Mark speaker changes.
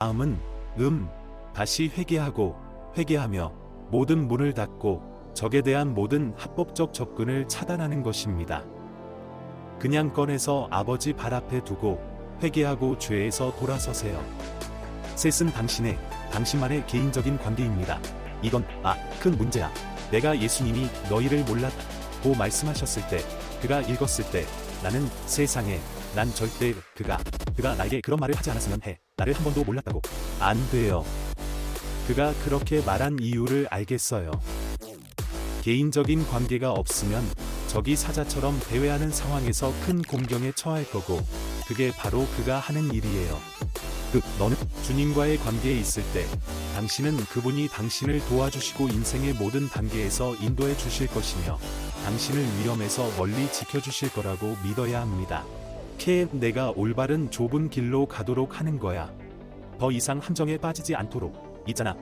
Speaker 1: 다음은 음, 다시 회개하고 회개하며 모든 문을 닫고 적에 대한 모든 합법적 접근을 차단하는 것입니다. 그냥 꺼내서 아버지 발 앞에 두고 회개하고 죄에서 돌아서세요. 셋은 당신의, 당신만의 개인적인 관계입니다. 이건, 아, 큰 문제야. 내가 예수님이 너희를 몰랐고 말씀하셨을 때, 그가 읽었을 때, 나는 세상에, 난 절대 그가, 그가 나에게 그런 말을 하지 않았으면 해. 나를 한 번도 몰랐다고. 안 돼요. 그가 그렇게 말한 이유를 알겠어요. 개인적인 관계가 없으면 적이 사자처럼 대회하는 상황에서 큰 공경에 처할 거고, 그게 바로 그가 하는 일이에요. 그, 너는 주님과의 관계에 있을 때, 당신은 그분이 당신을 도와주시고 인생의 모든 단계에서 인도해 주실 것이며, 당신을 위험에서 멀리 지켜 주실 거라고 믿어야 합니다. 캐, 내가 올바른 좁은 길로 가도록 하는 거야. 더 이상 함정에 빠지지 않도록. 있잖아.